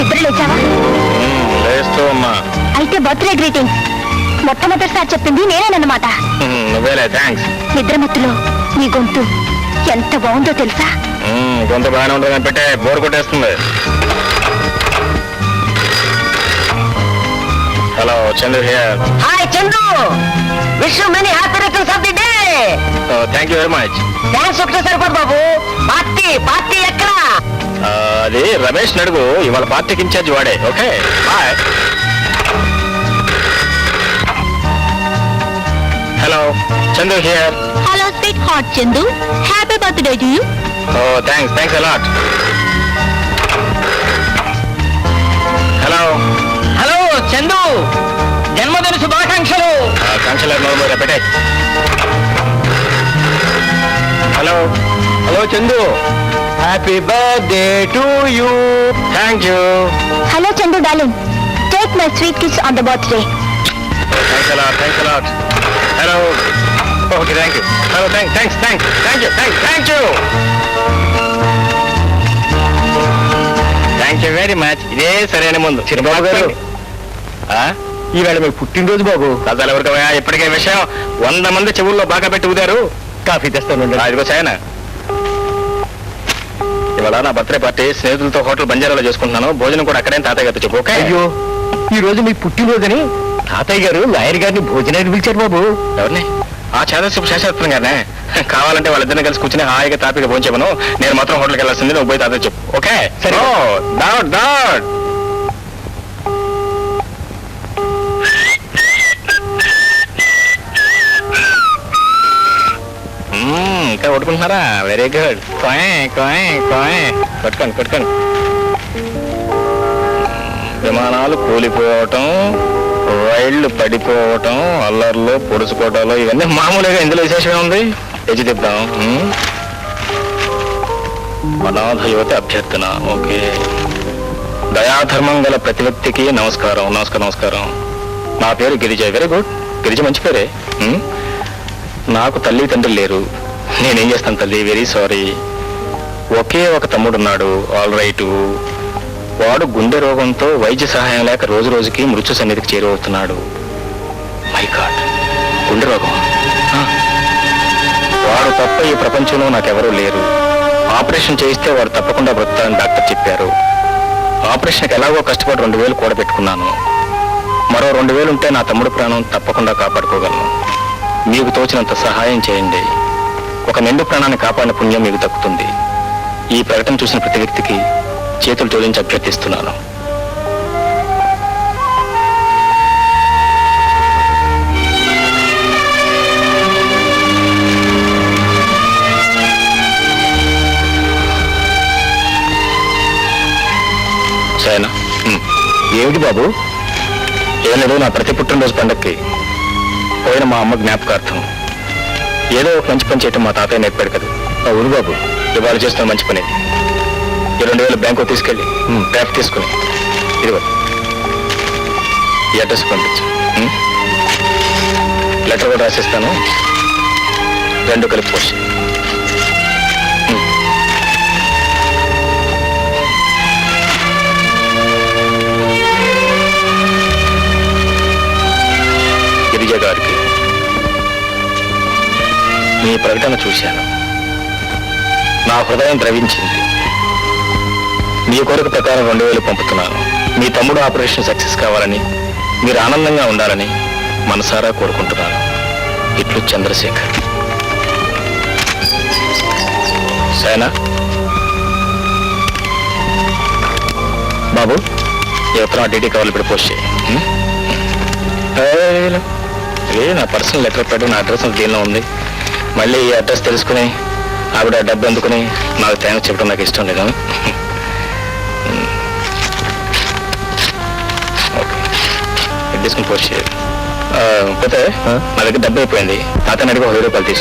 నిద్ర లేచావా లేస్తూ ఉన్నా అయితే బర్త్డే గ్రీటింగ్ మొట్టమొదటిసారి చెప్పింది నేనేనన్నమాట నువ్వేలే థ్యాంక్స్ నిద్ర మత్తులో నీ గొంతు ఎంత బాగుందో తెలుసా? కొంత బాగానే ఉంటుంది పెట్టే బోర్ కొట్టేస్తుంది. Hello Chandra here hi Chandu. Wish many happy returns of the day thank you very much thanks ఒకటే సరిపోదు బాబు. పార్టీ పార్టీ ఎక్కడ? అది రమేష్ నడుగు ఇవాళ పార్టీకి ఇన్ఛార్జ్ వాడే. Okay? Bye hello Chandu here hello sweet heart Chandu happy birthday to you oh thanks thanks a lot hello hello Chandu జన్మదిన శుభాకాంక్షలు. నోరు రెపెటే hello hello Chandu happy birthday to you thank you hello Chandu darling take my sweet kiss on the birthday thanks a lot thanks a lot hello okay thank you hello thank thanks thanks thank you thank thank you thank you very much ఇదే సరైన ముందు. చిరుబాబు గారు. ఈవేళ మీకు పుట్టినరోజు బాబు. కథలు ఎవరికి ఇప్పటికే విషయం వంద మంది చెవుల్లో బాగా పెట్టి ఊదారు. కాఫీ తెస్తాను ఇదిగో సాయన ఇవాళ నా బర్త్డే పార్టీ స్నేహితులతో హోటల్ బంజారాలో చేసుకుంటున్నాను. భోజనం కూడా అక్కడే తాతయ్య గారితో చెప్పు ఓకే? అయ్యో ఈ రోజు మీ పుట్టినరోజని తాతయ్య గారు లాయర్ గారిని భోజనానికి పిలిచారు బాబు. ఎవరిని? ఆ చేదశిపు శేషాస్త్రం గానే కావాలంటే వాళ్ళిద్దరిని కలిసి కూర్చుని హాయిగా తాపిగా భోంచేమను నేను మాత్రం హోటల్కి వెళ్ళాల్సింది నువ్వు పోయి తాతయ్య చెప్పు ఓకే? సరే. డౌట్ డౌట్ కొట్టుకుంటున్నారా? వెరీ గుడ్ కోయ్ కోయ్ కోయ్. కొట్టుకోండి కొట్టుకోండి. విమానాలు కూలిపోవటం రైళ్ళు పడిపోవటం అల్లర్లు పొడుచుకోవటాలు ఇవన్నీ మామూలుగా ఇందులో విశేషమే ఉంది. తెచ్చి తిప్పుదాం. అనాథ యువత అభ్యర్థన. ఓకే. దయాధర్మం గల ప్రతి వ్యక్తికి నమస్కారం. నమస్కారం నమస్కారం. నా పేరు గిరిజ వెరీ గుడ్ గిరిజ మంచి పేరే. నాకు తల్లి తండ్రి లేరు. నేనేం చేస్తాను తల్లి? వెరీ సారీ ఒకే ఒక తమ్ముడున్నాడు. ఆల్ రైటు వాడు గుండె రోగంతో వైద్య సహాయం లేక రోజు రోజుకి మృత్యు సన్నిధికి చేరువవుతున్నాడు. మై గాడ్ గుండె రోగం వాడు తప్ప ఈ ప్రపంచంలో నాకెవరూ లేరు. ఆపరేషన్ చేయిస్తే వాడు తప్పకుండా బ్రతారని డాక్టర్ చెప్పారు. ఆపరేషన్కి ఎలాగో కష్టపడి రెండు వేలు కూడా పెట్టుకున్నాను. మరో రెండు వేలు ఉంటే నా తమ్ముడు ప్రాణం తప్పకుండా కాపాడుకోగలను. మీకు తోచినంత సహాయం చేయండి. ఒక నిండు ప్రాణాన్ని కాపాడిన పుణ్యం మీకు దక్కుతుంది. ఈ ప్రకటన చూసిన ప్రతి వ్యక్తికి చేతులు జోడించి అభ్యర్థిస్తున్నాను. సరేనా. ఏమిటి బాబు? ఏం లేదు నా ప్రతి పుట్టినరోజు పండక్కి పోయిన మా అమ్మ జ్ఞాపకార్థం. ఏదో ఒక మంచి పని చేయటం మా తాతయ్య నేర్పాడు కదా అవును బాబు ఇవాళ చేస్తున్న మంచి పని. ఈ రెండు వేలు బ్యాంకు తీసుకెళ్ళి. డ్రాఫ్ట్ తీసుకుని ఇదిగో ఈ అడ్రస్ పంపించు? లెటర్ కూడా రాసిస్తాను రెండు కలిపి పోస్ట్ మీ ప్రకటన చూశాను. నా హృదయం ద్రవించింది. మీ కోరిక ప్రకారం రెండు వేలు పంపుతున్నాను. మీ తమ్ముడు ఆపరేషన్ సక్సెస్ కావాలని మీరు ఆనందంగా ఉండాలని మనసారా కోరుకుంటున్నాను. ఇట్లు చంద్రశేఖర్. సరేనా? బాబు ఈ ఉత్తరం డీటీ కవర్లు ఇప్పుడు పోస్ట్ చేయి. నా పర్సనల్ లెటర్ పెట్టు నా అడ్రస్ దీనిలో ఉంది. మళ్ళీ ఈ అడ్రస్ తెలుసుకుని ఆవిడ డబ్బు అందుకుని నాకు థ్యాంక్స్ చెప్పడం నాకు ఇష్టం లేదు. తీసుకుని పోస్ట్ చేయాలి పోతే నా దగ్గర డబ్బు అయిపోయింది. తాతని అడిగి ఒక వెయ్యి రూపాయలు తీసు